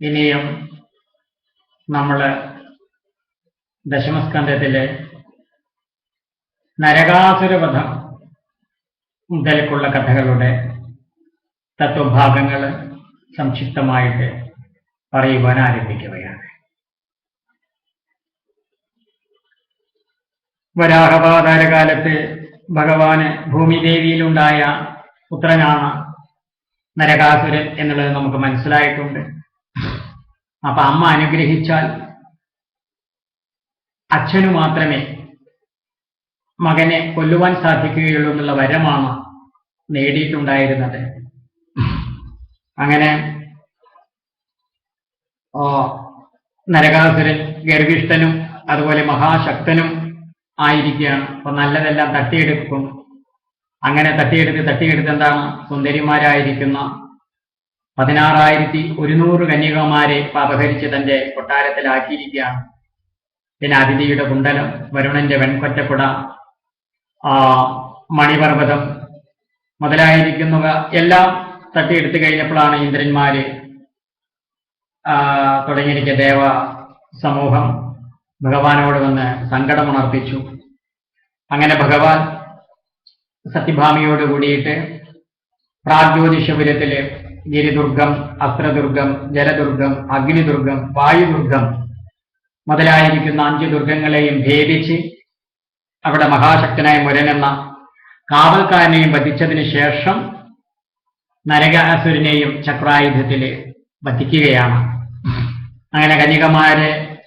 ഇനിയും നമ്മൾ ദശമസ്കന്ധത്തിലെ നരകാസുരവധം മുതൽക്കുള്ള കഥകളുടെ തത്വഭാഗങ്ങൾ സംക്ഷിപ്തമായിട്ട് പറയുവാൻ ആരംഭിക്കുകയാണ്. വരാഹപാതാര കാലത്ത് ഭഗവാന് ഭൂമിദേവിയിലുണ്ടായ പുത്രനാണ് നരകാസുരൻ എന്നുള്ളത് നമുക്ക് മനസ്സിലായിട്ടുണ്ട്. അപ്പൊ അമ്മ അനുഗ്രഹിച്ചാൽ അച്ഛനു മാത്രമേ മകനെ കൊല്ലുവാൻ സാധിക്കുകയുള്ളൂ എന്നുള്ള വരമാണ് നേടിയിട്ടുണ്ടായിരുന്നത്. അങ്ങനെ നരകാസുരൻ ഗർഭിഷ്ഠനും അതുപോലെ മഹാശക്തനും ആയിരിക്കുകയാണ്. അപ്പൊ നല്ലതെല്ലാം തട്ടിയെടുക്കും. അങ്ങനെ തട്ടിയെടുത്ത് തട്ടിയെടുത്ത് എന്താണ്? സുന്ദരിമാരായിരിക്കുന്ന പതിനാറായിരത്തി ഒരുന്നൂറ് കന്യകമാരെ അപഹരിച്ച് തന്റെ കൊട്ടാരത്തിലാക്കിയിരിക്കുകയാണ്. പിന്നെ അതിഥിയുടെ കുണ്ടലം വരുണന്റെ വെൺകൊറ്റക്കുട ആ മണിപർവതം മുതലായിരിക്കുന്നവ എല്ലാം തട്ടിയെടുത്തു കഴിഞ്ഞപ്പോഴാണ് ഇന്ദ്രന്മാര് തുടങ്ങിയിരിക്കുക ദേവ സമൂഹം ഭഗവാനോട് വന്ന് സങ്കടമുണർപ്പിച്ചു അങ്ങനെ ഭഗവാൻ സത്യഭാമിയോട് കൂടിയിട്ട് പ്രാഗ്ജ്യോതിഷപുരത്തിൽ ഗിരിദുർഗം അസ്ത്രദുർഗം ജലദുർഗം അഗ്നിദുർഗം വായുദുർഗം മുതലായിരിക്കുന്ന അഞ്ച് ദുർഗങ്ങളെയും ഭേദിച്ച് അവിടെ മഹാശക്തനായ മുരനെന്ന കാവൽക്കാരനെയും വധിച്ചതിന് ശേഷം നരകാസുരനെയും ചക്രായുധത്തിൽ വധിക്കുകയാണ്. അങ്ങനെ കന്യകമാരെ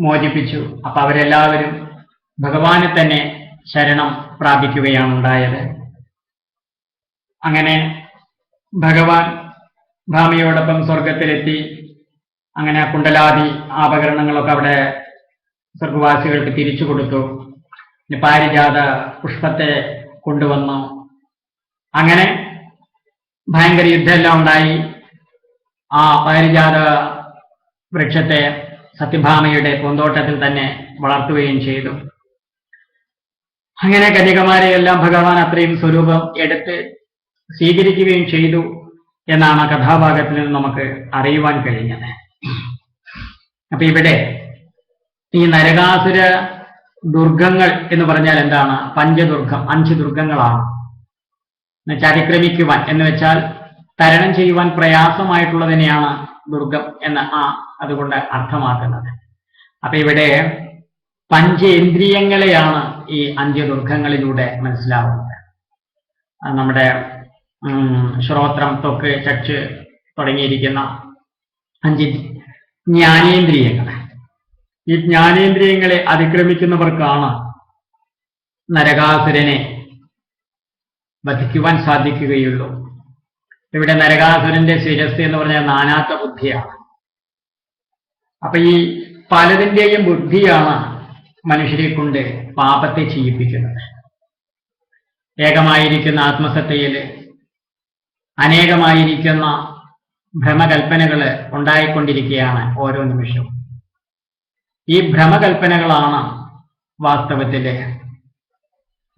മോചിപ്പിച്ചു. അപ്പൊ അവരെല്ലാവരും ഭഗവാനെ തന്നെ ശരണം പ്രാപിക്കുകയാണ് ഉണ്ടായത്. അങ്ങനെ ഭഗവാൻ ഭാമിയോടൊപ്പം സ്വർഗത്തിലെത്തി അങ്ങനെ കുണ്ടലാദി ആപകരണങ്ങളൊക്കെ അവിടെ സ്വർഗവാസികൾക്ക് തിരിച്ചു കൊടുത്തു. പാരിജാത പുഷ്പത്തെ കൊണ്ടുവന്നു. അങ്ങനെ ഭയങ്കര യുദ്ധമെല്ലാം ഉണ്ടായി. ആ പാരിജാത വൃക്ഷത്തെ സത്യഭാമയുടെ പൂന്തോട്ടത്തിൽ തന്നെ വളർത്തുകയും ചെയ്തു. അങ്ങനെ കന്യകമാരെയെല്ലാം ഭഗവാൻ അത്രയും സ്വരൂപം എടുത്ത് സ്വീകരിക്കുകയും ചെയ്തു എന്നാണ് കഥാഭാഗത്തിൽ നിന്ന് നമുക്ക് അറിയുവാൻ കഴിഞ്ഞത്. അപ്പൊ ഇവിടെ ഈ നരകാസുര ദുർഗങ്ങൾ എന്ന് പറഞ്ഞാൽ എന്താണ്? പഞ്ചദുർഗം അഞ്ച് ദുർഗങ്ങളാണ്. എന്നുവെച്ചാൽ അതിക്രമിക്കുവാൻ എന്ന് വെച്ചാൽ തരണം ചെയ്യുവാൻ പ്രയാസമായിട്ടുള്ളതിനെയാണ് ദുർഗം എന്ന് ആ അതുകൊണ്ട് അർത്ഥമാക്കുന്നത്. അപ്പൊ ഇവിടെ പഞ്ചേന്ദ്രിയങ്ങളെയാണ് ഈ അഞ്ച് ദുർഗങ്ങളിലൂടെ മനസ്സിലാവുന്നത്. നമ്മുടെ ശ്രോത്രം തൊക്ക് ചച്ച് തുടങ്ങിയിരിക്കുന്ന അഞ്ച് ജ്ഞാനേന്ദ്രിയങ്ങൾ ഈ ജ്ഞാനേന്ദ്രിയങ്ങളെ അതിക്രമിക്കുന്നവർക്കാണ് നരകാസുരനെ വധിക്കുവാൻ സാധിക്കുകയുള്ളൂ. ഇവിടെ നരകാസുരന്റെ ശിരസ് എന്ന് പറഞ്ഞാൽ നാനാത്ത ബുദ്ധിയാണ്. അപ്പൊ ഈ പലതിന്റെയും ബുദ്ധിയാണ് മനുഷ്യരെ കൊണ്ട് പാപത്തെ ചെയ്യിപ്പിക്കുന്നത്. ഏകമായിരിക്കുന്ന ആത്മസത്തയിൽ അനേകമായിരിക്കുന്ന ഭ്രമകൽപ്പനകൾ ഉണ്ടായിക്കൊണ്ടിരിക്കുകയാണ് ഓരോ നിമിഷവും. ഈ ഭ്രമകൽപ്പനകളാണ് വാസ്തവത്തിൽ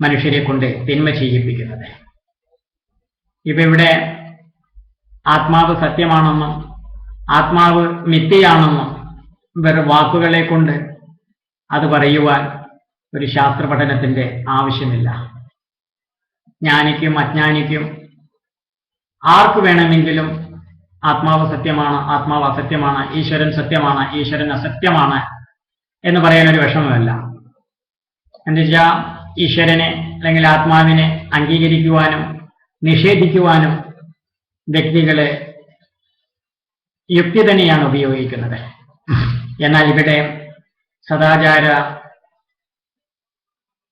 മനുഷ്യരെ കൊണ്ട് തിന്മ ചെയ്യിപ്പിക്കുന്നത്. ഇവിടെ ആത്മാവ് സത്യമാണെന്നും ആത്മാവ് മിഥ്യയാണെന്നും വെറും വാക്കുകളെ കൊണ്ട് അത് പറയുവാൻ ഒരു ശാസ്ത്ര പഠനത്തിന്റെ ആവശ്യമില്ല. ജ്ഞാനിക്കും അജ്ഞാനിക്കും ആർക്ക് വേണമെങ്കിലും ആത്മാവ് സത്യമാണ് ആത്മാവ് അസത്യമാണ് ഈശ്വരൻ സത്യമാണ് ഈശ്വരൻ അസത്യമാണ് എന്ന് പറയാൻ ഒരു വിഷമമല്ല. എന്താ വെച്ചാൽ ഈശ്വരനെ അല്ലെങ്കിൽ ആത്മാവിനെ അംഗീകരിക്കുവാനും നിഷേധിക്കുവാനും വ്യക്തികളെ യുക്തി തന്നെയാണ് ഉപയോഗിക്കുന്നത്. എന്നാൽ ഇവിടെ സദാചാര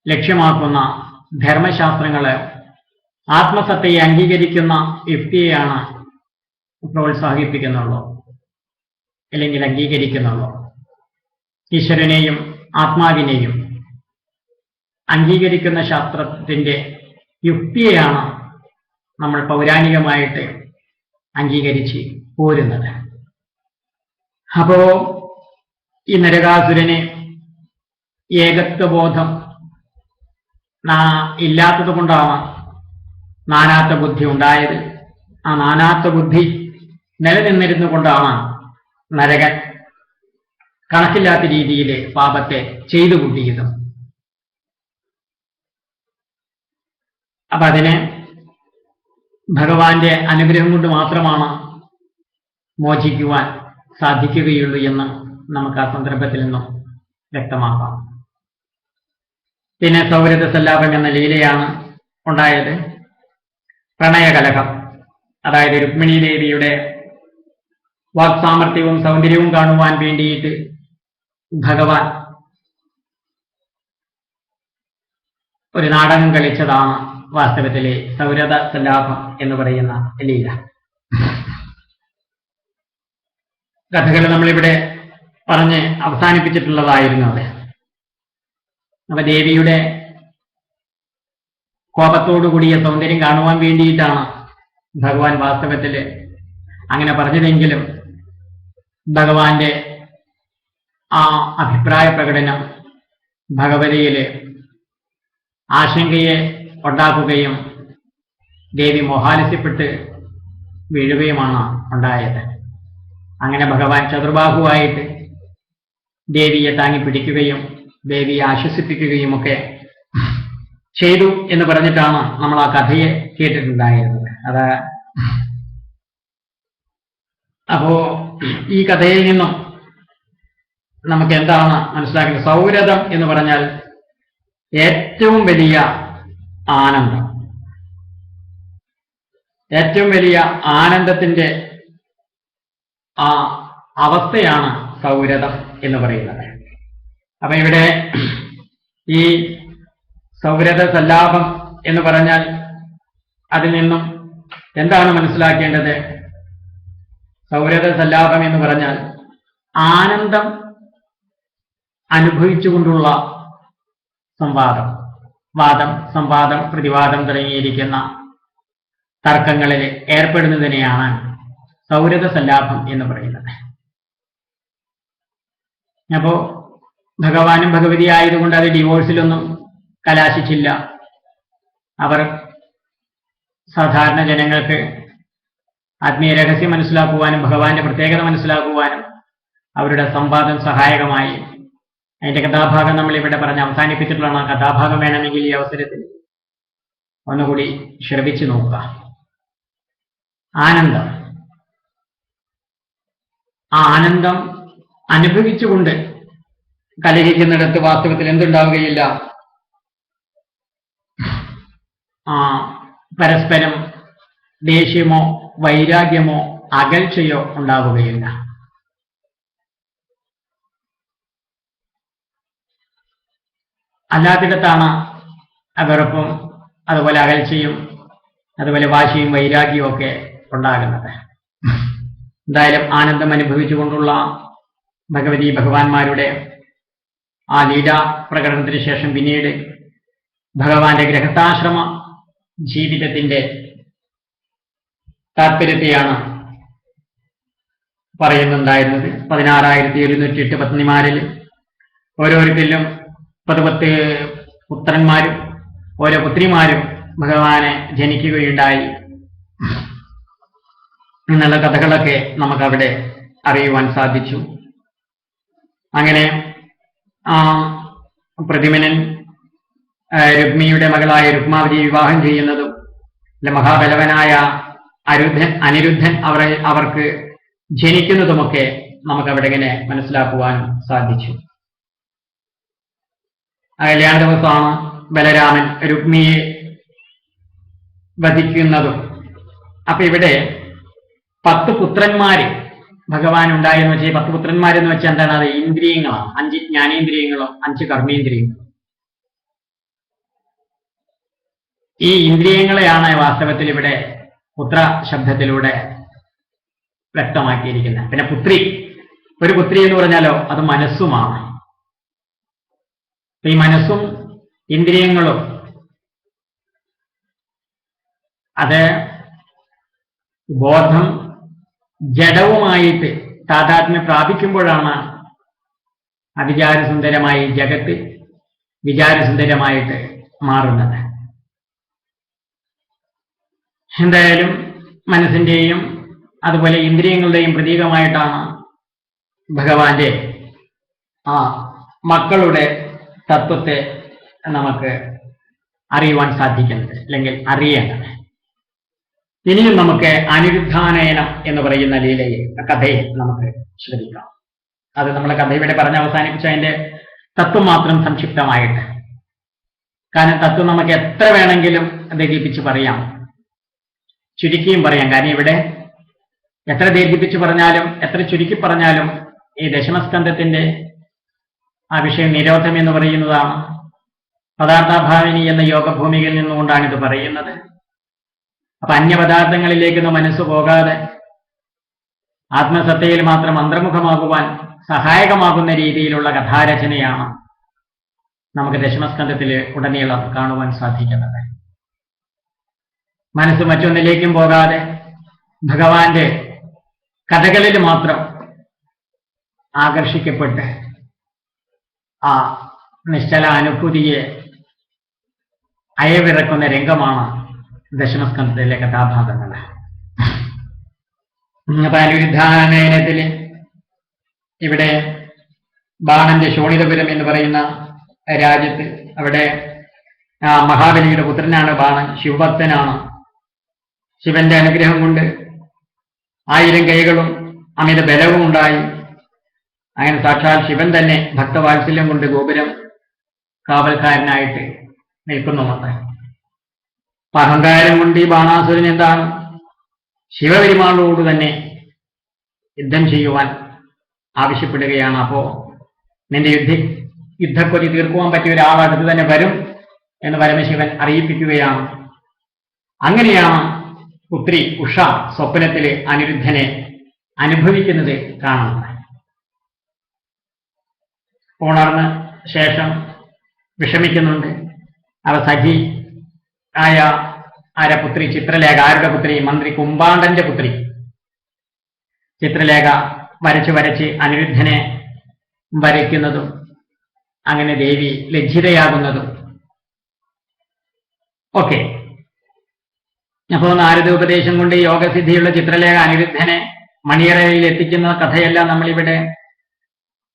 ലക്ഷ്യമാക്കുന്ന ധർമ്മശാസ്ത്രങ്ങൾ ആത്മസത്തയെ അംഗീകരിക്കുന്ന യുക്തിയെയാണ് പ്രോത്സാഹിപ്പിക്കുന്നുള്ളൂ അല്ലെങ്കിൽ അംഗീകരിക്കുന്നുള്ളൂ. ഈശ്വരനെയും ആത്മാവിനെയും അംഗീകരിക്കുന്ന ശാസ്ത്രത്തിന്റെ യുക്തിയെയാണ് നമ്മൾ പൗരാണികമായിട്ട് അംഗീകരിച്ച് പോരുന്നത്. അപ്പോ ഈ നരകാസുരനെ ഏകത്വബോധം ഇല്ലാത്തത് കൊണ്ടാണ് നാനാത്ത ബുദ്ധി ഉണ്ടായത് ആ നാനാത്ത ബുദ്ധി നിലനിന്നിരുന്നു കൊണ്ടാണ് നരകൻ കണക്കില്ലാത്ത രീതിയിൽ പാപത്തെ ചെയ്തു കൂട്ടിയത്. അപ്പൊ അതിനെ ഭഗവാന്റെ അനുഗ്രഹം കൊണ്ട് മാത്രമാണ് മോചിക്കുവാൻ സാധിക്കുകയുള്ളൂ എന്ന് നമുക്ക് ആ സന്ദർഭത്തിൽ നിന്നും വ്യക്തമാക്കാം. പിന്നെ സൗരത സല്ലാപം എന്ന ലീലയാണ് ഉണ്ടായത്. പ്രണയകലഹം. അതായത് രുക്മിണി ദേവിയുടെ വാക്സാമർത്ഥ്യവും സൗന്ദര്യവും കാണുവാൻ വേണ്ടിയിട്ട് ഭഗവാൻ ഒരു നാടകം കളിച്ചതാണ് വാസ്തവത്തിലെ സൗരത സലാഭം എന്ന് പറയുന്ന ലീല. കഥകൾ നമ്മളിവിടെ പറഞ്ഞ് അവസാനിപ്പിച്ചിട്ടുള്ളതായിരുന്നു അത്. അപ്പൊ ദേവിയുടെ കോപത്തോടുകൂടിയ സൗന്ദര്യം കാണുവാൻ വേണ്ടിയിട്ടാണ് ഭഗവാൻ വാസ്തവത്തിൽ അങ്ങനെ പറഞ്ഞതെങ്കിലും ഭഗവാന്റെ ആ അഭിപ്രായ പ്രകടനം ഭഗവതിയിലെ ആശങ്കയെ ഉണ്ടാക്കുകയും ദേവി മോഹാലസ്യപ്പെട്ട് വീഴുകയുമാണ് ഉണ്ടായത്. അങ്ങനെ ഭഗവാൻ ചതുർബാഹുവായിട്ട് ദേവിയെ താങ്ങി പിടിക്കുകയും ദേവിയെ ആശ്വസിപ്പിക്കുകയും ഒക്കെ ചെയ്തു എന്ന് പറഞ്ഞിട്ടാണ് നമ്മൾ ആ കഥയെ കേട്ടിട്ടുണ്ടായിരുന്നത്. അത്. അപ്പോ ഈ കഥയിൽ നിന്നും നമുക്ക് എന്താണ് മനസ്സിലാക്കുന്നത് സൗരതം എന്ന് പറഞ്ഞാൽ ഏറ്റവും വലിയ ആനന്ദം. ഏറ്റവും വലിയ ആനന്ദത്തിന്റെ ആ അവസ്ഥയാണ് സൗരതം എന്ന് പറയുന്നത്. അപ്പൊ ഇവിടെ ഈ സൗരത സല്ലാപം എന്ന് പറഞ്ഞാൽ അതിൽ നിന്നും എന്താണ് മനസ്സിലാക്കേണ്ടത്? സൗരത സല്ലാപം എന്ന് പറഞ്ഞാൽ ആനന്ദം അനുഭവിച്ചുകൊണ്ടുള്ള സംവാദം വാദം സംവാദം പ്രതിവാദം തുടങ്ങിയിരിക്കുന്ന തർക്കങ്ങളിൽ ഏർപ്പെടുന്നതിനെയാണ് സൗരത സല്ലാപം എന്ന് പറയുന്നത്. അപ്പോ ഭഗവാനും ഭഗവതി ആയതുകൊണ്ട് അത് ഡിവോഴ്സിലൊന്നും കലാശിച്ചില്ല. അവർ സാധാരണ ജനങ്ങൾക്ക് ആത്മീയ രഹസ്യം മനസ്സിലാക്കുവാനും ഭഗവാന്റെ പ്രത്യേകത മനസ്സിലാക്കുവാനും അവരുടെ സംവാദം സഹായകമായി. അതിന്റെ കഥാഭാഗം നമ്മൾ ഇവിടെ പറഞ്ഞ് അവസാനിപ്പിച്ചിട്ടുള്ളതാണ്. ആ കഥാഭാഗം വേണമെങ്കിൽ ഈ അവസരത്തിൽ ഒന്നുകൂടി ശ്രവിച്ചു നോക്കുക ആനന്ദം. ആ ആനന്ദം അനുഭവിച്ചുകൊണ്ട് കലഹിക്കുന്നിടത്ത് വാസ്തവത്തിൽ എന്തുണ്ടാവുകയില്ല? പരസ്പരം ദേഷ്യമോ വൈരാഗ്യമോ അകൽച്ചയോ ഉണ്ടാവുകയില്ല. അല്ലാത്തിടത്താണ് വെറുപ്പും അതുപോലെ അകൽച്ചയും അതുപോലെ വാശിയും വൈരാഗ്യവും ഒക്കെ ഉണ്ടാകുന്നത്. എന്തായാലും ആനന്ദം അനുഭവിച്ചുകൊണ്ടുള്ള ഭഗവതി ഭഗവാന്മാരുടെ ആ ലീലാ പ്രകടനത്തിന് ശേഷം പിന്നീട് ഭഗവാന്റെ ഗൃഹസ്ഥാശ്രമ ജീവിതത്തിന്റെ താല്പര്യത്തെയാണ് പറയുന്നുണ്ടായിരുന്നത്. പതിനാറായിരത്തി ഒരുന്നൂറ്റി എട്ട് പത്നിമാരിൽ ഓരോരുത്തരിലും പത്ത് പത്ത് പുത്രന്മാരും ഓരോ പുത്രിമാരും ഭഗവാനെ ജനിക്കുകയുണ്ടായി. എന്നുള്ള കഥകളൊക്കെ നമുക്കവിടെ അറിയുവാൻ സാധിച്ചു. അങ്ങനെ ആ പ്രതിമനൻ രുക്മിയുടെ മകളായ രുക്മാവതി വിവാഹം ചെയ്യുന്നതും അല്ല മഹാബലവനായ അരുദ്ധൻ അനിരുദ്ധൻ അവരെ അവർക്ക് ജനിക്കുന്നതുമൊക്കെ നമുക്ക് അവിടെ ഇങ്ങനെ മനസ്സിലാക്കുവാൻ സാധിച്ചു കല്യാണ ദിവസമാണ് ബലരാമൻ രുക്മിയെ വധിക്കുന്നതും. അപ്പൊ ഇവിടെ പത്ത് പുത്രന്മാര് ഭഗവാൻ ഉണ്ടായെന്ന് വെച്ചാൽ പത്ത് പുത്രന്മാരെന്ന് വെച്ചാൽ എന്താണ് അത്? ഇന്ദ്രിയങ്ങളാണ്. അഞ്ച് ജ്ഞാനേന്ദ്രിയങ്ങളും അഞ്ച് കർമ്മേന്ദ്രിയങ്ങളും. ഈ ഇന്ദ്രിയങ്ങളെയാണ് വാസ്തവത്തിൽ ഇവിടെ പുത്ര ശബ്ദത്തിലൂടെ വ്യക്തമാക്കിയിരിക്കുന്നത്. പിന്നെ പുത്രി. ഒരു പുത്രി എന്ന് പറഞ്ഞാലോ അത് മനസ്സുമാണ്. ഈ മനസ്സും ഇന്ദ്രിയങ്ങളും അത് ബോധം ജഡവുമായിട്ട് താതാത്മ്യം പ്രാപിക്കുമ്പോഴാണ് അവിചാരസുന്ദരമായി ജഗത്ത് വിചാരസുന്ദരമായിട്ട് മാറുന്നത്. എന്തായാലും മനസ്സിന്റെയും അതുപോലെ ഇന്ദ്രിയങ്ങളുടെയും പ്രതീകമായിട്ടാണ് ഭഗവാന്റെ ആ മക്കളുടെ തത്വത്തെ നമുക്ക് അറിയുവാൻ സാധിക്കുന്നത് അല്ലെങ്കിൽ അറിയേണ്ടത്. ഇനിയും നമുക്ക് അനിരുദ്ധാനയനം എന്ന് പറയുന്ന ലീലയെ കഥയെ നമുക്ക് ശ്രദ്ധിക്കാം. അത് നമ്മൾ കഥയുടെ പറഞ്ഞ് അവസാനിപ്പിച്ച അതിന്റെ തത്വം മാത്രം സംക്ഷിപ്തമായിട്ട്. കാരണം തത്വം നമുക്ക് എത്ര വേണമെങ്കിലും ദഹിപ്പിച്ച് പറയാം. ചുരുക്കിയും പറയാം. കാരണം ഇവിടെ എത്ര ദീർഘിപ്പിച്ച് പറഞ്ഞാലും എത്ര ചുരുക്കി പറഞ്ഞാലും ഈ ദശമസ്കന്ധത്തിന്റെ ആ വിഷയം നിരോധം എന്ന് പറയുന്നതാണ് പദാർത്ഥാഭാവിനി എന്ന യോഗഭൂമികയിൽ നിന്നുകൊണ്ടാണ് ഇത് പറയുന്നത്. അപ്പൊ അന്യപദാർത്ഥങ്ങളിലേക്കൊന്നും മനസ്സ് പോകാതെ ആത്മസത്തയിൽ മാത്രം അന്തർമുഖമാകുവാൻ സഹായകമാകുന്ന രീതിയിലുള്ള കഥാരചനയാണ് നമുക്ക് ദശമസ്കന്ധത്തിൽ ഉടനീളം കാണുവാൻ സാധിക്കുന്നത്. മനസ്സ് മറ്റൊന്നിലേക്കും പോകാതെ ഭഗവാന്റെ കഥകളിൽ മാത്രം ആകർഷിക്കപ്പെട്ട് ആ നിശ്ചല അനുഭൂതിയെ അയവിറക്കുന്ന രംഗമാണ് ദശമസ്കന്ധത്തിലെ കഥാഭാഗങ്ങൾ. അപ്പൊ ഇവിടെ ബാണന്റെ ശോണിതപുരം എന്ന് പറയുന്ന രാജ്യത്ത് അവിടെ മഹാബലിയുടെ പുത്രനാണ് ബാണൻ ശിവഭക്തനാണ് ശിവന്റെ അനുഗ്രഹം കൊണ്ട് ആയിരം കൈകളും അമിത ബലവും ഉണ്ടായി. അങ്ങനെ സാക്ഷാൽ ശിവൻ തന്നെ ഭക്തവാത്സല്യം കൊണ്ട് ഗോപുരം കാവൽക്കാരനായിട്ട് നിൽക്കുന്നു അപ്പൊ അഹങ്കാരം കൊണ്ട് ഈ ബാണാസുരൻ എന്താണ്? ശിവപെരുമാളോട് തന്നെ യുദ്ധം ചെയ്യുവാൻ ആവശ്യപ്പെടുകയാണ്. അപ്പോ നിന്റെ യുദ്ധ യുദ്ധക്കൊതി തീർക്കുവാൻ പറ്റിയ ഒരാൾ അടുത്ത് തന്നെ വരും എന്ന് പരമശിവൻ അറിയിപ്പിക്കുകയാണ്. അങ്ങനെയാണ് പുത്രി ഉഷ സ്വപ്നത്തിലെ അനിരുദ്ധനെ അനുഭവിക്കുന്നത് കാണുന്നത് ഉണർന്ന് ശേഷം വിഷമിക്കുന്നുണ്ട്. അവ സഖി ആയ ആര പുത്രി ചിത്രലേഖ ആരുടെ പുത്രി? മന്ത്രി കുമ്പാണ്ടന്റെ പുത്രി. ചിത്രലേഖ വരച്ച് വരച്ച് അനിരുദ്ധനെ വരയ്ക്കുന്നതും അങ്ങനെ ദേവി ലജ്ജിതയാകുന്നതും. ഓക്കെ. അപ്പോൾ നാരദ ഉപദേശം കൊണ്ട് യോഗസിദ്ധിയുള്ള ചിത്രലേഖ അനിരുദ്ധനെ മണിയറയിൽ എത്തിക്കുന്ന കഥയെല്ലാം നമ്മളിവിടെ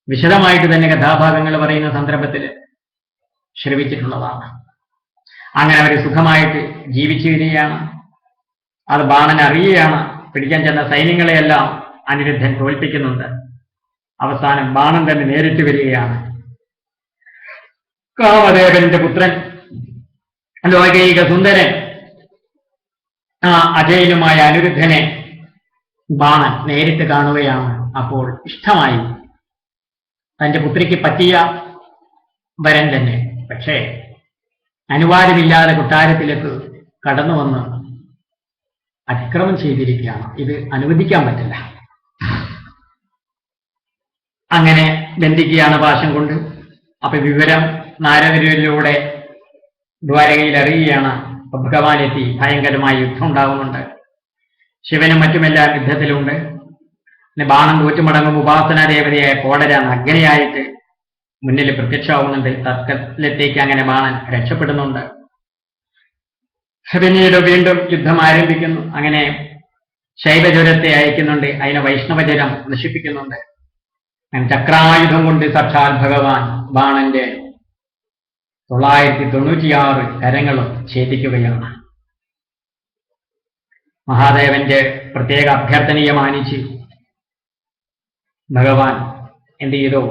വിശദമായിട്ട് തന്നെ കഥാഭാഗങ്ങൾ പറയുന്ന സന്ദർഭത്തിൽ ശ്രവിച്ചിട്ടുള്ളതാണ്. അങ്ങനെ അവർ സുഖമായിട്ട് ജീവിച്ചു വരികയാണ് അത് ബാണൻ അറിയുകയാണ്. പിടിക്കാൻ ചെന്ന സൈന്യങ്ങളെയെല്ലാം അനിരുദ്ധൻ തോൽപ്പിക്കുന്നുണ്ട്. അവസാനം ബാണൻ തന്നെ നേരിട്ട് വരികയാണ്. കാമദേവന്റെ പുത്രൻ ലോകൈക സുന്ദരൻ അജയനുമായ അനിരുദ്ധനെ ബാണൻ നേരിട്ട് കാണുകയാണ് അപ്പോൾ ഇഷ്ടമായി. തന്റെ പുത്രിക്ക് പറ്റിയ വരൻ തന്നെ. പക്ഷേ അനുവാദമില്ലാതെ കൊട്ടാരത്തിലേക്ക് കടന്നു വന്ന് അതിക്രമം ചെയ്തിരിക്കുകയാണ്. ഇത് അനുവദിക്കാൻ പറ്റില്ല. അങ്ങനെ ബന്ധിക്കുകയാണ് പാശം കൊണ്ട്. അപ്പൊ വിവരം നാരദരിലൂടെ ദ്വാരകയിൽ അറിയുകയാണ് എത്തി ഭയങ്കരമായ യുദ്ധം ഉണ്ടാകുന്നുണ്ട് ശിവനും മറ്റുമെല്ലാം യുദ്ധത്തിലുണ്ട്. പിന്നെ ബാണം കൂറ്റുമടങ്ങും ഉപാസനാ ദേവതയായ കോടര നഗ്നയായിട്ട് മുന്നിൽ പ്രത്യക്ഷമാവുന്നുണ്ട്. തർക്കത്തിലെത്തേക്ക് അങ്ങനെ ബാണൻ രക്ഷപ്പെടുന്നുണ്ട്. പിന്നീട് വീണ്ടും യുദ്ധം ആരംഭിക്കുന്നു. അങ്ങനെ ശൈവജ്വരത്തെ അയക്കുന്നുണ്ട്. അതിനെ വൈഷ്ണവജ്വരം നശിപ്പിക്കുന്നുണ്ട്. ചക്രായുധം കൊണ്ട് സാക്ഷാൽ ഭഗവാൻ ബാണന്റെ തൊള്ളായിരത്തി തൊണ്ണൂറ്റിയാറ് കരങ്ങളും ഛേദിക്കുകയാണ്. മഹാദേവന്റെ പ്രത്യേക അഭ്യർത്ഥനയെ മാനിച്ച് ഭഗവാൻ എന്ത് ചെയ്തു?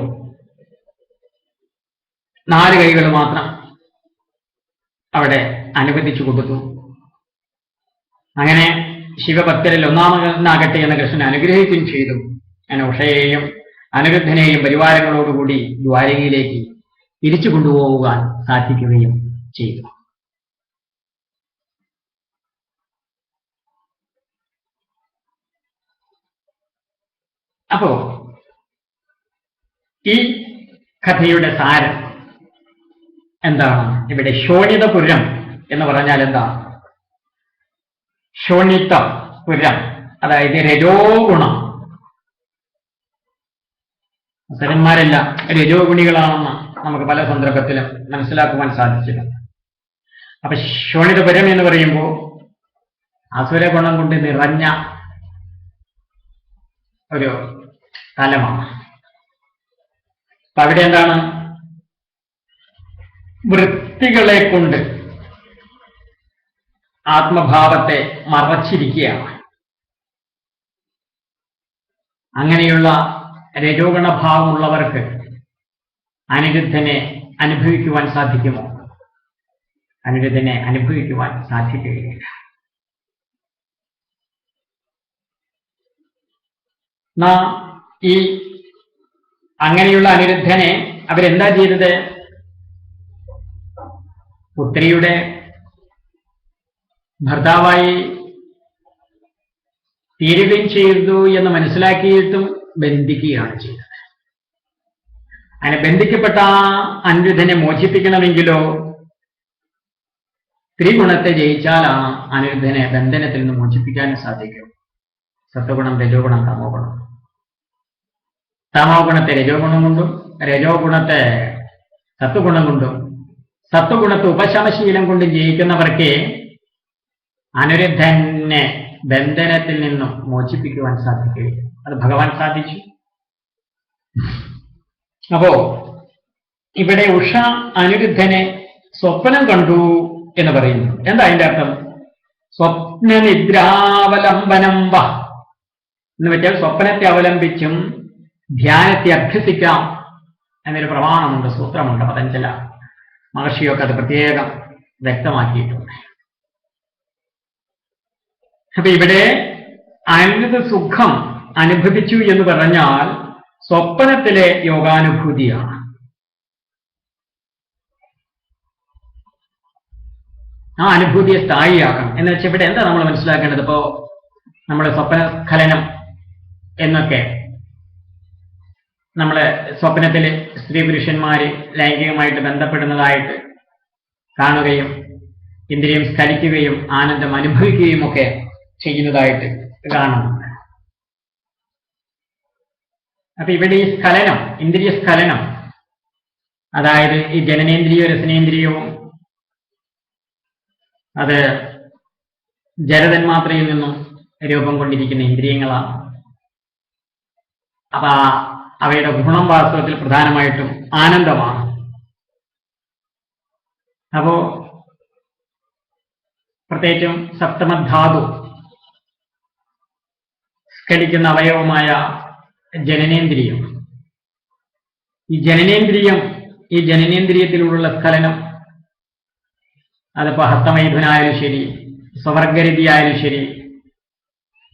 നാല് കൈകൾ മാത്രം അവിടെ അനുവദിച്ചു കൊടുത്തു. അങ്ങനെ ശിവഭക്തരിൽ ഒന്നാമതെന്നാകട്ടെ എന്ന് കൃഷ്ണൻ അനുഗ്രഹിക്കുകയും ചെയ്തു. അങ്ങനെ ഉഷയെയും പരിവാരങ്ങളോടുകൂടി ദ്വാരകയിലേക്ക് തിരിച്ചു കൊണ്ടുപോകുവാൻ സാധിക്കുകയും ചെയ്തു. അപ്പോ ഈ കഥയുടെ സാരം എന്താണ്? ഇവിടെ ശോണിതപുരം എന്ന് പറഞ്ഞാൽ എന്താ? ശോണിത പുരം അതായത് രജോഗുണം. ഗുണം അസുരന്മാരെല്ലാം രജോ ഗുണികളാണെന്ന് നമുക്ക് പല സന്ദർഭത്തിലും മനസ്സിലാക്കുവാൻ സാധിച്ചില്ല. അപ്പൊ ശോണിതപുരം എന്ന് പറയുമ്പോൾ അസുര ഗുണം കൊണ്ട് നിറഞ്ഞ ഒരു സ്ഥലമാണ് അപ്പൊ അവിടെ എന്താണ്? വൃത്തികളെ കൊണ്ട് ആത്മഭാവത്തെ മറച്ചിരിക്കുകയാണ്. അങ്ങനെയുള്ള രജോഗുണഭാവമുള്ളവർക്ക് അനിരുദ്ധനെ അനുഭവിക്കുവാൻ സാധിക്കുമോ? അനിരുദ്ധനെ അനുഭവിക്കുവാൻ സാധിക്കുകയില്ല. നാം ഈ അങ്ങനെയുള്ള അനിരുദ്ധനെ അവരെന്താ ചെയ്തത്? പുത്രിയുടെ ഭർത്താവായി തീരുകയും ചെയ്തു എന്ന് മനസ്സിലാക്കിയിട്ടും ബന്ധിക്കുകയാണ് ചെയ്തത്. അങ്ങനെ ബന്ധിക്കപ്പെട്ട അനിരുദ്ധനെ മോചിപ്പിക്കണമെങ്കിലോ ത്രിഗുണത്തെ ആ അനിരുദ്ധനെ ബന്ധനത്തിൽ നിന്ന് മോചിപ്പിക്കാനും സാധിക്കും. സത്വഗുണം രജോഗുണം തമോ ഗുണം തമോ ഗുണത്തെ രജോഗുണം കൊണ്ടും രജോ ഗുണത്തെ സത്വഗുണം കൊണ്ടും സത്വഗുണത്തെ ഉപശമശീലം കൊണ്ട് ജയിക്കുന്നവർക്ക് അനിരുദ്ധനെ ബന്ധനത്തിൽ നിന്നും മോചിപ്പിക്കുവാൻ സാധിക്കുകയില്ല. അത് ഭഗവാൻ സാധിച്ചു. അപ്പോ ഇവിടെ ഉഷ അനിരുദ്ധനെ സ്വപ്നം കണ്ടു എന്ന് പറയുന്നു. എന്താ അതിന്റെ അർത്ഥം? സ്വപ്ന നിദ്രാവലംബനം വ. എന്ന് വെച്ചാൽ സ്വപ്നത്തെ അവലംബിച്ചും ധ്യാനത്തെ അഭ്യസിക്കാം എന്നൊരു പ്രമാണമുണ്ട് സൂത്രമുണ്ട്. പതഞ്ചല മഹർഷിയൊക്കെ അത് പ്രത്യേകം വ്യക്തമാക്കിയിട്ടുണ്ട്. അപ്പൊ ഇവിടെ അനന്ത സുഖം അനുഭവിച്ചു എന്ന് പറഞ്ഞാൽ സ്വപ്നത്തിലെ യോഗാനുഭൂതിയാണ്. ആ അനുഭൂതിയെ സ്ഥായിയാക്കണം. എന്ന് വെച്ചാൽ ഇവിടെ എന്താ നമ്മൾ മനസ്സിലാക്കേണ്ടത്? ഇപ്പോ നമ്മുടെ സ്വപ്നസ്ഖലനം എന്നൊക്കെ നമ്മളെ സ്വപ്നത്തിൽ സ്ത്രീ പുരുഷന്മാര് ലൈംഗികമായിട്ട് ബന്ധപ്പെടുന്നതായിട്ട് കാണുകയും ഇന്ദ്രിയം സ്ഖലിക്കുകയും ആനന്ദം അനുഭവിക്കുകയും ഒക്കെ ചെയ്യുന്നതായിട്ട് കാണുന്നുണ്ട് അപ്പൊ ഇവിടെ ഈ സ്ഖലനം ഇന്ദ്രിയ സ്ഖലനം. അതായത് ഈ ജനനേന്ദ്രിയോ രസനേന്ദ്രിയവും അത് ജലതന്മാത്രയിൽ നിന്നും രൂപം കൊണ്ടിരിക്കുന്ന ഇന്ദ്രിയങ്ങളാണ്. അപ്പൊ അവയുടെ ഗുണം വാസ്തവത്തിൽ പ്രധാനമായിട്ടും ആനന്ദമാണ്. അപ്പോ പ്രത്യേകിച്ചും സപ്തമധാതു സ്കടിക്കുന്ന അവയവമായ ജനനേന്ദ്രിയം. ഈ ജനനേന്ദ്രിയം ഈ ജനനേന്ദ്രിയത്തിലുള്ള സ്ഖലനം അതിപ്പോ ഹസ്തമൈഥുനായാലും ശരി സ്വവർഗരതി ആയാലും ശരി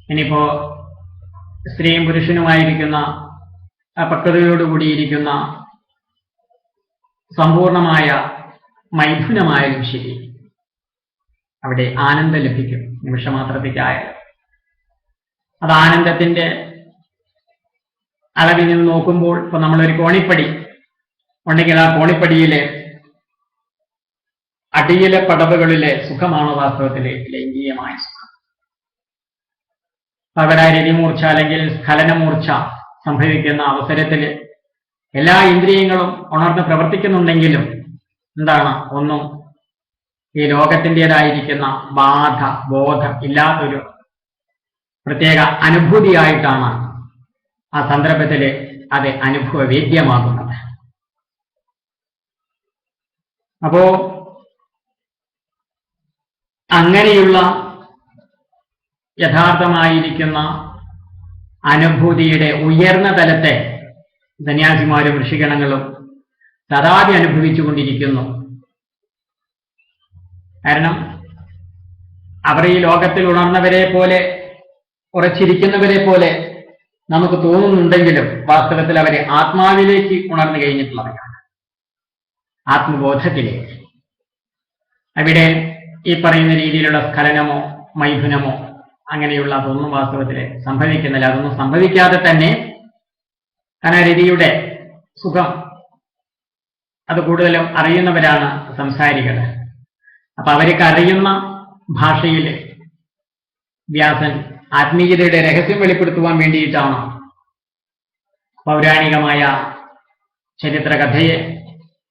ഇനിയിപ്പോ സ്ത്രീയും പുരുഷനുമായിരിക്കുന്ന പക്വതയോടുകൂടിയിരിക്കുന്ന സമ്പൂർണമായ മൈഥുനമായാലും ശരി അവിടെ ആനന്ദം ലഭിക്കും. നിമിഷമാത്രത്തേക്കായാലും അത് ആനന്ദത്തിന്റെ അളവിൽ നിന്ന് നോക്കുമ്പോൾ ഇപ്പൊ നമ്മളൊരു കോണിപ്പടി. ഉണ്ടെങ്കിൽ ആ കോണിപ്പടിയിലെ അടിയിലെ പടവുകളിലെ സുഖമാണ് വാസ്തവത്തിലെ? ലൈംഗികമായ സുഖം. അവിടെ രതിമൂർച്ച അല്ലെങ്കിൽ സ്ഖലനമൂർച്ച സംഭവിക്കുന്ന അവസരത്തിൽ എല്ലാ ഇന്ദ്രിയങ്ങളും ഉണർന്ന് പ്രവർത്തിക്കുന്നുണ്ടെങ്കിലും എന്താണ്? ഒന്നും ഈ ലോകത്തിന്റെതായിരിക്കുന്ന ബാധ ബോധം ഇല്ലാത്തൊരു പ്രത്യേക അനുഭൂതിയായിട്ടാണ് ആ സന്ദർഭത്തിൽ അത് അനുഭവവേദ്യമാകുന്നത്. അപ്പോ അങ്ങനെയുള്ള യഥാർത്ഥമായിരിക്കുന്ന അനുഭൂതിയുടെ ഉയർന്ന തലത്തെ സന്യാസിമാരും ഋഷിഗണങ്ങളും സദാതി അനുഭവിച്ചുകൊണ്ടിരിക്കുന്നു. കാരണം അവർ ഈ ലോകത്തിൽ ഉണർന്നവരെ പോലെ ഉറച്ചിരിക്കുന്നവരെ പോലെ നമുക്ക് തോന്നുന്നുണ്ടെങ്കിലും വാസ്തവത്തിൽ അവരെ ആത്മാവിലേക്ക് ഉണർന്നു കഴിഞ്ഞിട്ടുള്ളവരാണ്. ആത്മബോധത്തിലേക്ക് അവിടെ ഈ പറയുന്ന രീതിയിലുള്ള സ്ഖലനമോ മൈഥുനമോ അങ്ങനെയുള്ള അതൊന്നും വാസ്തവത്തിൽ സംഭവിക്കുന്നില്ല. അതൊന്നും സംഭവിക്കാതെ തന്നെ കനരതിയുടെ സുഖം അത് കൂടുതലും അറിയുന്നവരാണ് സംസാരികൾ അപ്പൊ അവർക്ക് അറിയുന്ന ഭാഷയിൽ വ്യാസൻ ആത്മീയതയുടെ രഹസ്യം വെളിപ്പെടുത്തുവാൻ വേണ്ടിയിട്ടാണ് പൗരാണികമായ ചരിത്രകഥയെ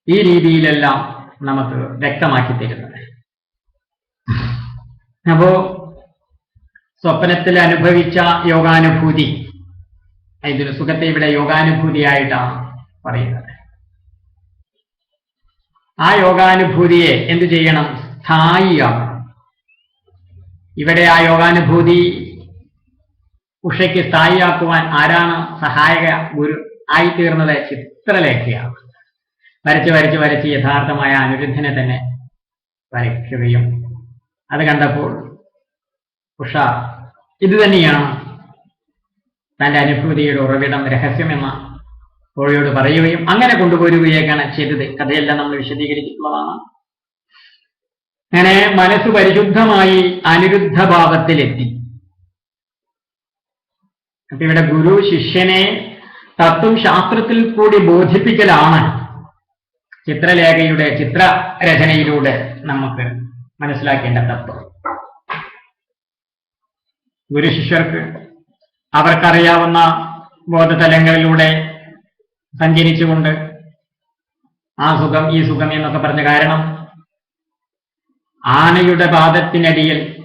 ഈ രീതിയിലെല്ലാം നമുക്ക് വ്യക്തമാക്കി തരുന്നത് അപ്പോ സ്വപ്നത്തിൽ അനുഭവിച്ച യോഗാനുഭൂതി ഇതൊരു സുഖത്തെ ഇവിടെ യോഗാനുഭൂതിയായിട്ടാണ് പറയുന്നത്. ആ യോഗാനുഭൂതിയെ എന്ത് ചെയ്യണം? സ്ഥായിയാക്കണം. ഇവിടെ ആ യോഗാനുഭൂതി ഉഷയ്ക്ക് സ്ഥായിയാക്കുവാൻ ആരാണ് സഹായക ഗുരു ആയിത്തീർന്നത് ചിത്രലേഖയാണ്. വരച്ച് വരച്ച് വരച്ച് യഥാർത്ഥമായ അനിരുദ്ധനെ തന്നെ വരയ്ക്കുകയും അത് കണ്ടപ്പോൾ ഉഷ ഇത് തന്നെയാണ് തന്റെ അനുഭൂതിയുടെ ഉറവിടം രഹസ്യമെന്ന കോഴിയോട് പറയുകയും അങ്ങനെ കൊണ്ടുപോരുകയൊക്കെയാണ് ചെയ്തത്? കഥയെല്ലാം നമ്മൾ വിശദീകരിച്ചിട്ടുള്ളതാണ്. അങ്ങനെ മനസ്സ് പരിശുദ്ധമായി അനിരുദ്ധ ഭാവത്തിലെത്തി അപ്പൊ ഇവിടെ ഗുരു ശിഷ്യനെ തത്വം ശാസ്ത്രത്തിൽ കൂടി ബോധിപ്പിക്കലാണ് ചിത്രലേഖയുടെ ചിത്രരചനയിലൂടെ നമുക്ക് മനസ്സിലാക്കേണ്ട തത്വം. ഗുരു ശിഷ്യർക്ക് അവർക്കറിയാവുന്ന ബോധതലങ്ങളിലൂടെ സഞ്ചരിച്ചുകൊണ്ട് ആ സുഖം ഈ സുഖം എന്നൊക്കെ പറഞ്ഞ കാരണം ആനയുടെ പാദത്തിനടിയിൽ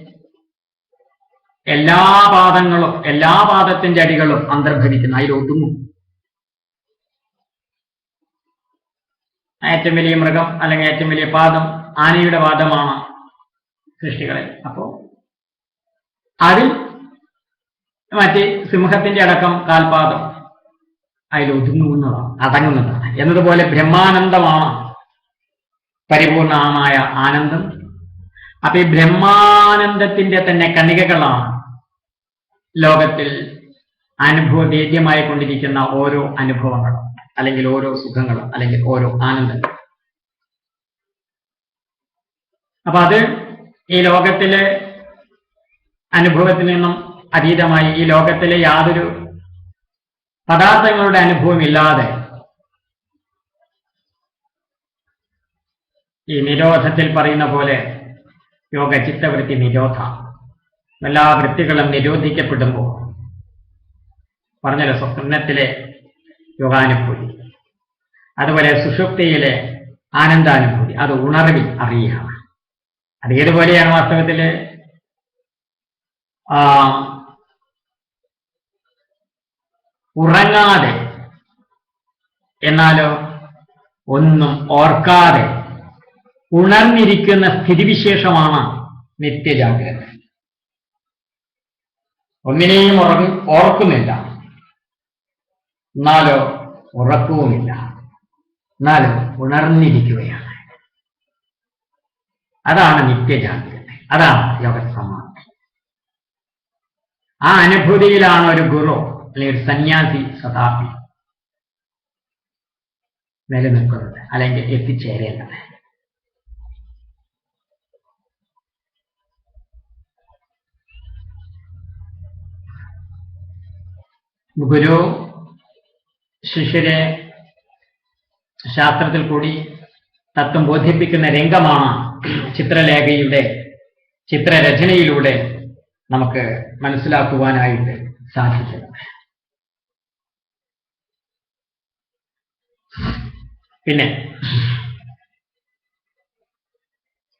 എല്ലാ പാദങ്ങളും എല്ലാ പാദത്തിന്റെ അടികളും അന്തർഭവിക്കുന്നു അതിൽ ഒതുങ്ങും. ഏറ്റവും വലിയ മൃഗം അല്ലെങ്കിൽ ഏറ്റവും വലിയ പാദം ആനയുടെ പാദമാണ് സൃഷ്ടികളിൽ അപ്പോ അതിൽ മറ്റ് സിംഹത്തിന്റെ അടക്കം കാൽപാദം അതിൽ ഒതുങ്ങുന്നതാണ് അടങ്ങുന്നതാണ്. എന്നതുപോലെ ബ്രഹ്മാനന്ദമാണ്. പരിപൂർണമായ ആനന്ദം. അപ്പൊ ഈ ബ്രഹ്മാനന്ദത്തിന്റെ തന്നെ കണികകളാണ് ലോകത്തിൽ അനുഭവവേദ്യമായി കൊണ്ടിരിക്കുന്ന ഓരോ അനുഭവങ്ങളും അല്ലെങ്കിൽ ഓരോ സുഖങ്ങളും അല്ലെങ്കിൽ ഓരോ ആനന്ദങ്ങളും. അപ്പൊ അത് ഈ ലോകത്തിലെ അനുഭവത്തിൽ നിന്നും അതീതമായി ഈ ലോകത്തിലെ യാതൊരു പദാർത്ഥങ്ങളുടെ അനുഭവം ഇല്ലാതെ ഈ നിരോധത്തിൽ പറയുന്ന പോലെ യോഗ ചിത്തവൃത്തി നിരോധ. എല്ലാ വൃത്തികളും നിരോധിക്കപ്പെടുമ്പോൾ പറഞ്ഞല്ലോ സ്വപ്നത്തിലെ യോഗാനുഭൂതി. അതുപോലെ സുഷുപ്തിയിലെ ആനന്ദാനുഭൂതി. അത് ഉണർവിൽ അറിയുക. അത് ഏതുപോലെയാണ് വാസ്തവത്തിൽ ആ, ഉറങ്ങാതെ. എന്നാലോ ഒന്നും ഓർക്കാതെ ഉണർന്നിരിക്കുന്ന സ്ഥിതിവിശേഷമാണ് നിത്യജാഗ്രത. ഒന്നിനെയും ഉറങ്ങി ഓർക്കുന്നില്ല. എന്നാലോ ഉറക്കവുമില്ല. എന്നാലോ ഉണർന്നിരിക്കുകയാണ്. അതാണ് നിത്യജാഗ്രത. അതാണ് യോഗസമാധി. ആ അനുഭൂതിയിലാണ് ഒരു ഗുരു അല്ലെങ്കിൽ ഒരു സന്യാസി സദാപി നിലനിൽക്കുന്നത് അല്ലെങ്കിൽ എത്തിച്ചേരേണ്ടത്. ഗുരു ശിഷ്യരെ ശാസ്ത്രത്തിൽ കൂടി തത്വം ബോധിപ്പിക്കുന്ന രംഗമാണ് ചിത്രലേഖയുടെ ചിത്രരചനയിലൂടെ നമുക്ക് മനസ്സിലാക്കുവാനായിട്ട് സാധിക്കുന്നത് പിന്നെ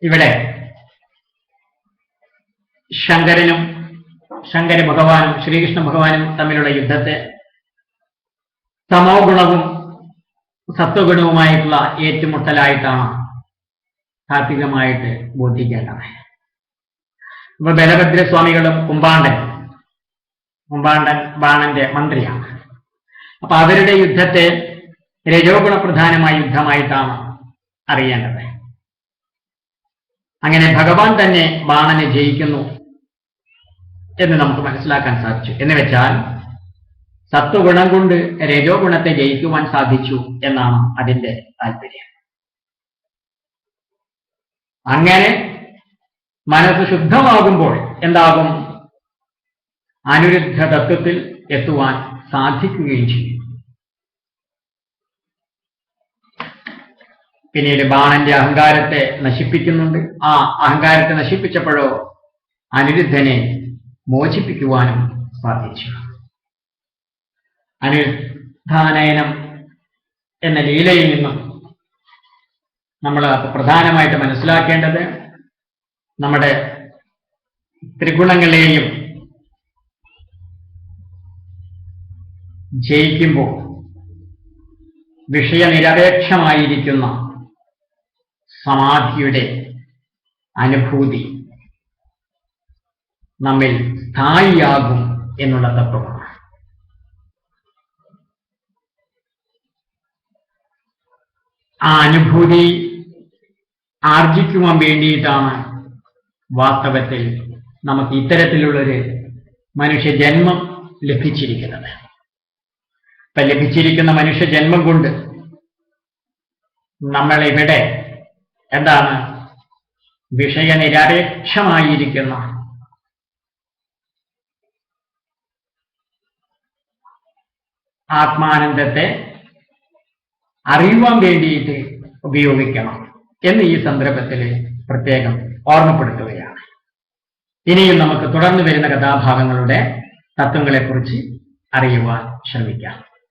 ഇവിടെ ശങ്കരനും ശങ്കര ഭഗവാനും ശ്രീകൃഷ്ണ ഭഗവാനും തമ്മിലുള്ള യുദ്ധത്തെ തമോ ഗുണവും സത്വഗുണവുമായിട്ടുള്ള ഏറ്റുമുട്ടലായിട്ടാണ് താത്വികമായിട്ട് ബോധിക്കേണ്ടത്. ഇപ്പൊ ബലഭദ്രസ്വാമികളും കുമ്പാണ്ടൻ കുമ്പാണ്ടൻ ബാണന്റെ മന്ത്രിയാണ്. അപ്പൊ അവരുടെ യുദ്ധത്തെ രജോഗുണപ്രധാനമായ യുദ്ധമായിട്ടാണ് അറിയേണ്ടത്. അങ്ങനെ ഭഗവാൻ തന്നെ ബാണനെ ജയിക്കുന്നു. എന്ന് നമുക്ക് മനസ്സിലാക്കാൻ സാധിച്ചു. എന്ന് വെച്ചാൽ സത്വഗുണം കൊണ്ട് രജോ ഗുണത്തെ ജയിക്കുവാൻ സാധിച്ചു എന്നാണ് അതിന്റെ താല്പര്യം. അങ്ങനെ മനസ്സ് ശുദ്ധമാകുമ്പോൾ എന്താകും? അനുരുദ്ധ തത്വത്തിൽ എത്തുവാൻ സാധിക്കുകയും ചെയ്യും. പിന്നീട് ബാണന്റെ അഹങ്കാരത്തെ നശിപ്പിക്കുന്നുണ്ട്. ആ അഹങ്കാരത്തെ നശിപ്പിച്ചപ്പോഴോ അനിരുദ്ധനെ മോചിപ്പിക്കുവാനും സാധിച്ചു. അനുധാനയനം എന്ന ലീലയിൽ നിന്നും നമ്മൾ പ്രധാനമായിട്ട് മനസ്സിലാക്കേണ്ടത് നമ്മുടെ ത്രിഗുണങ്ങളെയും ജയിക്കുമ്പോൾ വിഷയനിരപേക്ഷമായിരിക്കുന്ന സമാധിയുടെ അനുഭൂതി നമ്മിൽ സ്ഥായിയാകും എന്നുള്ള തത്വമാണ്. ആ അനുഭൂതി ആർജിക്കുവാൻ വേണ്ടിയിട്ടാണ് വാസ്തവത്തിൽ നമുക്ക് ഇത്തരത്തിലുള്ളൊരു മനുഷ്യജന്മം ലഭിച്ചിരിക്കുന്നത്. ഇപ്പൊ ലഭിച്ചിരിക്കുന്ന മനുഷ്യജന്മം കൊണ്ട് നമ്മളിവിടെ എന്താണ് വിഷയനിരപേക്ഷമായിരിക്കുന്ന ആത്മാനന്ദത്തെ അറിയുവാൻ വേണ്ടിയിട്ട് ഉപയോഗിക്കണം എന്ന് ഈ സന്ദർഭത്തിൽ പ്രത്യേകം ഓർമ്മപ്പെടുത്തുകയാണ്. ഇനിയും നമുക്ക് തുടർന്ന് വരുന്ന കഥാഭാഗങ്ങളുടെ തത്വങ്ങളെക്കുറിച്ച് അറിയുവാൻ ശ്രമിക്കാം.